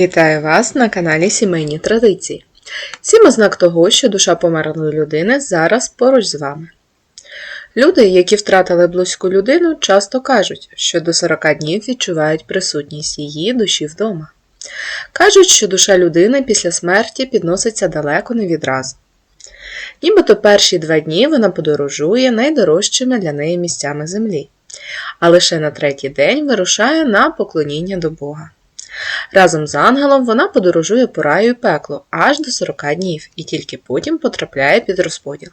Вітаю вас на каналі Сімейні Традиції. Сім ознак того, що душа померлої людини зараз поруч з вами. Люди, які втратили близьку людину, часто кажуть, що до 40 днів відчувають присутність її душі вдома. Кажуть, що душа людини після смерті підноситься далеко не відразу. Нібито перші два дні вона подорожує найдорожчими для неї місцями землі, а лише на третій день вирушає на поклоніння до Бога. Разом з ангелом вона подорожує по раю і пеклу аж до 40 днів і тільки потім потрапляє під розподіл.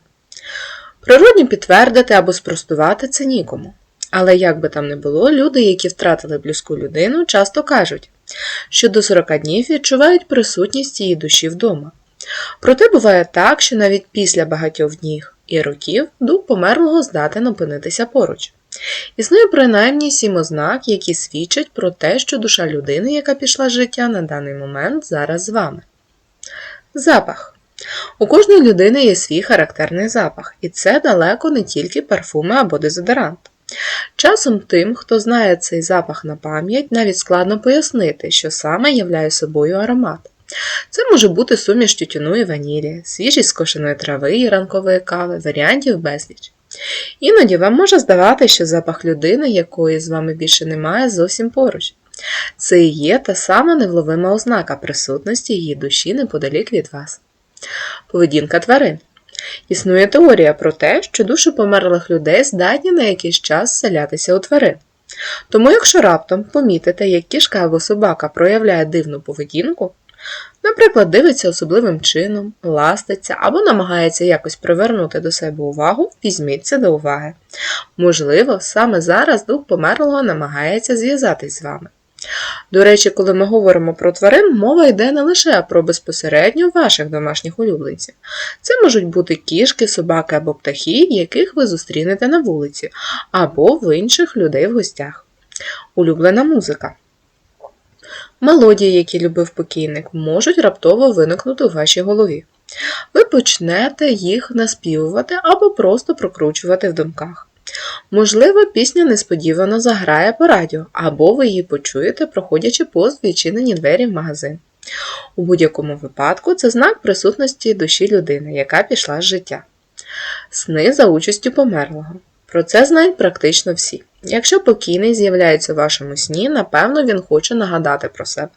Природні підтвердити або спростувати це нікому. Але як би там не було, люди, які втратили близьку людину, часто кажуть, що до 40 днів відчувають присутність її душі вдома. Проте буває так, що навіть після багатьох днів і років дух померлого здатен опинитися поруч. Існує принаймні сім ознак, які свідчать про те, що душа людини, яка пішла з життя на даний момент, зараз з вами. Запах. У кожної людини є свій характерний запах, і це далеко не тільки парфуми або дезодорант. Часом тим, хто знає цей запах на пам'ять, навіть складно пояснити, що саме являє собою аромат. Це може бути суміш тютюну і ванілі, свіжість скошеної трави і ранкової кави, варіантів безліч. Іноді вам може здавати, що запах людини, якої з вами більше немає, зовсім поруч. Це і є та сама невловима ознака присутності її душі неподалік від вас. Поведінка тварин. Існує теорія про те, що душі померлих людей здатні на якийсь час селятися у тварин. Тому, якщо раптом помітите, як кішка або собака проявляє дивну поведінку, наприклад, дивиться особливим чином, ластиться або намагається якось привернути до себе увагу, візьміть це до уваги. Можливо, саме зараз дух померлого намагається зв'язатись з вами. До речі, коли ми говоримо про тварин, мова йде не лише про безпосередньо ваших домашніх улюбленців. Це можуть бути кішки, собаки або птахи, яких ви зустрінете на вулиці, або в інших людей в гостях. Улюблена музика. Мелодії, які любив покійник, можуть раптово виникнути у вашій голові. Ви почнете їх наспівувати або просто прокручувати в думках. Можливо, пісня несподівано заграє по радіо, або ви її почуєте, проходячи повз відчинені двері в магазин. У будь-якому випадку це знак присутності душі людини, яка пішла з життя. Сни за участю померлого. Про це знають практично всі. Якщо покійний з'являється у вашому сні, напевно, він хоче нагадати про себе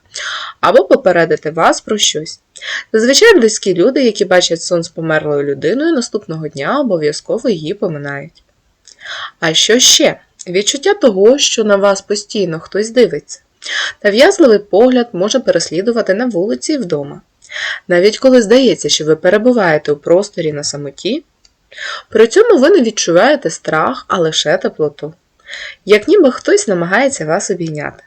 або попередити вас про щось. Зазвичай близькі люди, які бачать сон з померлою людиною, наступного дня обов'язково її поминають. А що ще? Відчуття того, що на вас постійно хтось дивиться. Нав'язливий погляд може переслідувати на вулиці і вдома. Навіть коли здається, що ви перебуваєте у просторі на самоті, при цьому ви не відчуваєте страх, а лише теплоту. Як ніби хтось намагається вас обійняти.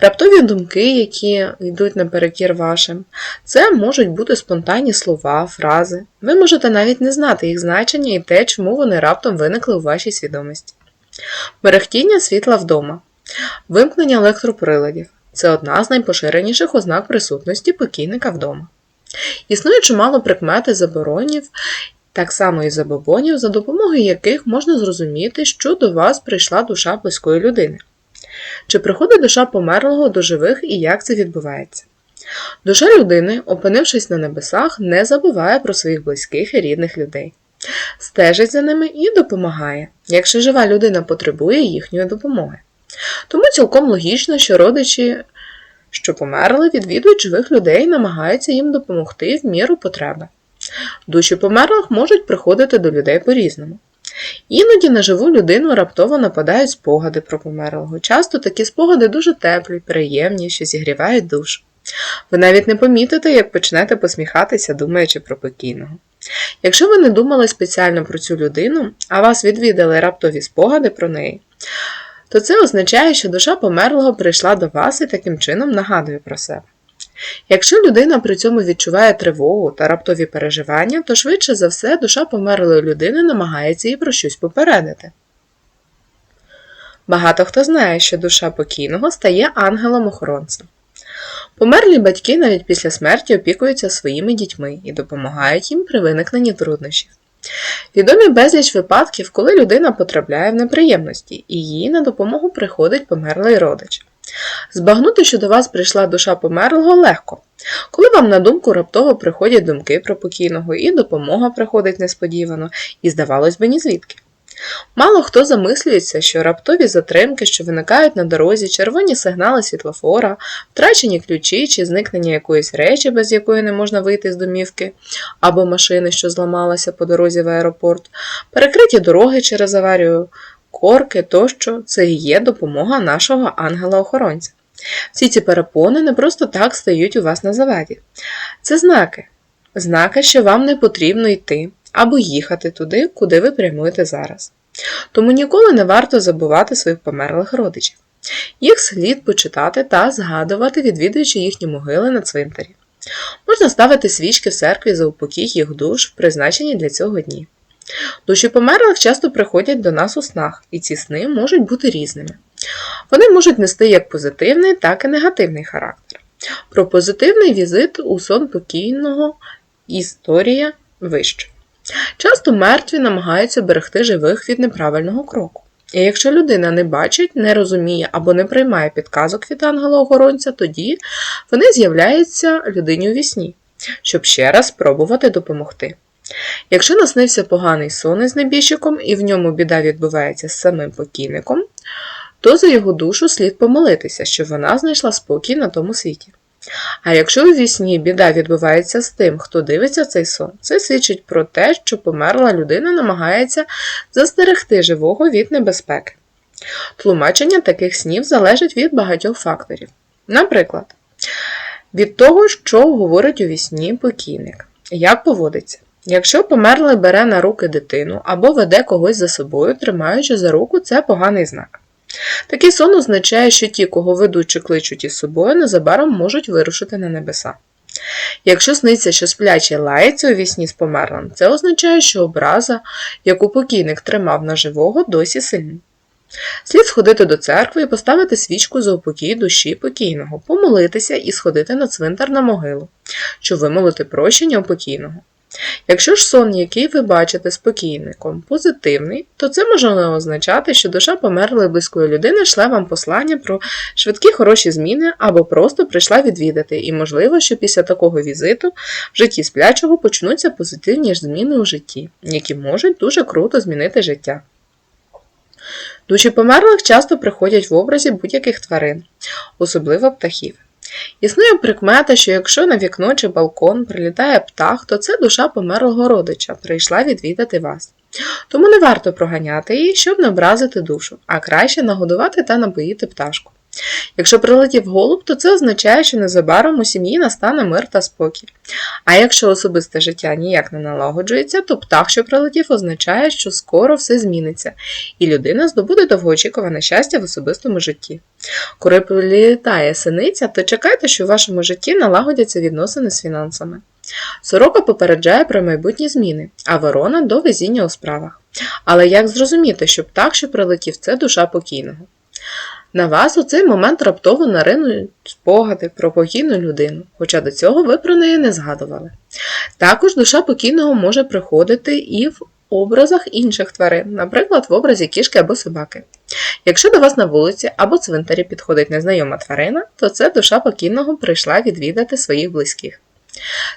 Раптові думки, які йдуть наперекір вашим, це можуть бути спонтанні слова, фрази. Ви можете навіть не знати їх значення і те, чому вони раптом виникли у вашій свідомості. Мерехтіння світла вдома, вимкнення електроприладів це одна з найпоширеніших ознак присутності покійника вдома. Існує чимало прикмети заборонів, так само і забобонів, за допомогою яких можна зрозуміти, що до вас прийшла душа близької людини. Чи приходить душа померлого до живих і як це відбувається? Душа людини, опинившись на небесах, не забуває про своїх близьких і рідних людей, стежить за ними і допомагає, якщо жива людина потребує їхньої допомоги. Тому цілком логічно, що родичі, що померли, відвідують живих людей і намагаються їм допомогти в міру потреби. Душі померлих можуть приходити до людей по-різному. Іноді на живу людину раптово нападають спогади про померлого. Часто такі спогади дуже теплі, приємні, що зігрівають душу. Ви навіть не помітите, як почнете посміхатися, думаючи про покійного. Якщо ви не думали спеціально про цю людину, а вас відвідали раптові спогади про неї, то це означає, що душа померлого прийшла до вас і таким чином нагадує про себе. Якщо людина при цьому відчуває тривогу та раптові переживання, то швидше за все душа померлої людини намагається їй про щось попередити. Багато хто знає, що душа покійного стає ангелом-охоронцем. Померлі батьки навіть після смерті опікуються своїми дітьми і допомагають їм при виникненні труднощів. Відомі безліч випадків, коли людина потрапляє в неприємності, і їй на допомогу приходить померлий родич. Збагнути, що до вас прийшла душа померлого, легко. Коли вам на думку раптово приходять думки про покійного, і допомога приходить несподівано, і, здавалось би, ні звідки. Мало хто замислюється, що раптові затримки, що виникають на дорозі, червоні сигнали світлофора, втрачені ключі чи зникнення якоїсь речі, без якої не можна вийти з домівки, або машини, що зламалася по дорозі в аеропорт, перекриті дороги через аварію, корки тощо це і є допомога нашого ангела-охоронця. Всі ці перепони не просто так стають у вас на заваді. Це знаки. Знаки, що вам не потрібно йти або їхати туди, куди ви прямуєте зараз. Тому ніколи не варто забувати своїх померлих родичів. Їх слід почитати та згадувати, відвідуючи їхні могили на цвинтарі. Можна ставити свічки в церкві за упокій їх душ, призначені для цього дні. Душі померлих часто приходять до нас у снах, і ці сни можуть бути різними. Вони можуть нести як позитивний, так і негативний характер. Про позитивний візит у сон покійного історія вище. Часто мертві намагаються берегти живих від неправильного кроку. І якщо людина не бачить, не розуміє або не приймає підказок від ангела-охоронця, тоді вони з'являються людині у вісні, щоб ще раз спробувати допомогти. Якщо наснився поганий сон із небіжчиком і в ньому біда відбувається з самим покійником, то за його душу слід помолитися, щоб вона знайшла спокій на тому світі. А якщо у вісні біда відбувається з тим, хто дивиться цей сон, це свідчить про те, що померла людина намагається застерегти живого від небезпеки. Тлумачення таких снів залежить від багатьох факторів. Наприклад, від того, що говорить у вісні покійник, як поводиться. Якщо померлий бере на руки дитину або веде когось за собою, тримаючи за руку, це поганий знак. Такий сон означає, що ті, кого ведуть чи кличуть із собою, незабаром можуть вирушити на небеса. Якщо сниться, що сплячий лається у вісні з померлим, це означає, що образа, яку покійник тримав на живого, досі сильна. Слід сходити до церкви і поставити свічку за упокій душі покійного, помолитися і сходити на цвинтар на могилу, щоб вимолити прощення у покійного. Якщо ж сон, який ви бачите спокійником, позитивний, то це може означати, що душа померлої близької людини шле вам послання про швидкі хороші зміни або просто прийшла відвідати, і можливо, що після такого візиту в житті сплячого почнуться позитивні ж зміни у житті, які можуть дуже круто змінити життя. Душі померлих часто приходять в образі будь-яких тварин, особливо птахів. Існує прикмета, що якщо на вікно чи балкон прилітає птах, то це душа померлого родича, прийшла відвідати вас. Тому не варто проганяти її, щоб не образити душу, а краще нагодувати та напоїти пташку. Якщо прилетів голуб, то це означає, що незабаром у сім'ї настане мир та спокій. А якщо особисте життя ніяк не налагоджується, то птах, що прилетів, означає, що скоро все зміниться, і людина здобуде довгоочікуване щастя в особистому житті. Коли прилітає синиця, то чекайте, що в вашому житті налагодяться відносини з фінансами. Сорока попереджає про майбутні зміни, а ворона до везіння у справах. Але як зрозуміти, що птах, що прилетів, це душа покійного? На вас у цей момент раптово наринуть спогади про покійну людину, хоча до цього ви про неї не згадували. Також душа покійного може приходити і в образах інших тварин, наприклад, в образі кішки або собаки. Якщо до вас на вулиці або цвинтарі підходить незнайома тварина, то це душа покійного прийшла відвідати своїх близьких.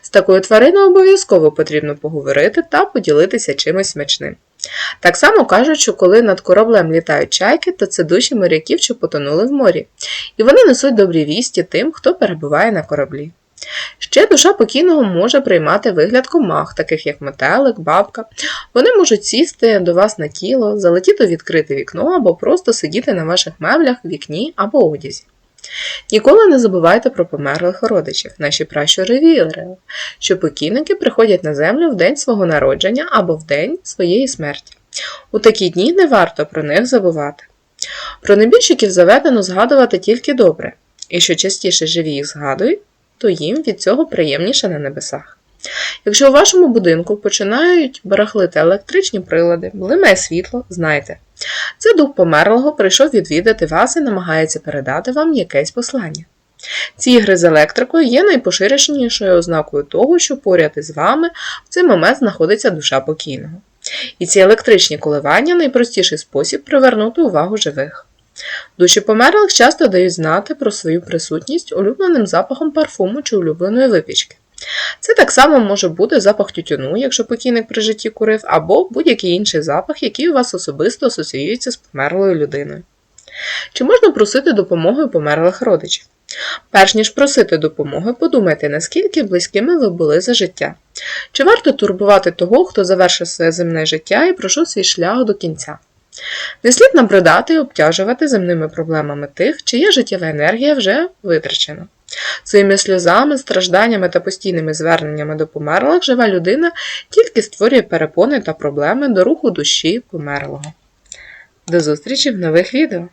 З такою твариною обов'язково потрібно поговорити та поділитися чимось смачним. Так само кажуть, що коли над кораблем літають чайки, то це душі моряків, що потонули в морі, і вони несуть добрі вісті тим, хто перебуває на кораблі. Ще душа покійного може приймати вигляд комах, таких як метелик, бабка. Вони можуть сісти до вас на тіло, залетіти відкрите вікно або просто сидіти на ваших меблях, вікні або одязі. Ніколи не забувайте про померлих родичів, наші пращури вірили, що покійники приходять на землю в день свого народження або в день своєї смерті. У такі дні не варто про них забувати. Про небіжчиків заведено згадувати тільки добре, і що частіше живі їх згадують, то їм від цього приємніше на небесах. Якщо у вашому будинку починають барахлити електричні прилади, блимає світло, знайте, це дух померлого прийшов відвідати вас і намагається передати вам якесь послання. Ці ігри з електрикою є найпоширенішою ознакою того, що поряд із вами в цей момент знаходиться душа покійного. І ці електричні коливання найпростіший спосіб привернути увагу живих. Душі померлих часто дають знати про свою присутність улюбленим запахом парфуму чи улюбленої випічки. Це так само може бути запах тютюну, якщо покійник при житті курив, або будь-який інший запах, який у вас особисто асоціюється з померлою людиною. Чи можна просити допомоги померлих родичів? Перш ніж просити допомоги, подумайте, наскільки близькими ви були за життя. Чи варто турбувати того, хто завершив своє земне життя і пройшов свій шлях до кінця? Не слід набридати і обтяжувати земними проблемами тих, чия життєва енергія вже витрачена. Своїми сльозами, стражданнями та постійними зверненнями до померлих жива людина тільки створює перепони та проблеми до руху душі померлого. До зустрічі в нових відео!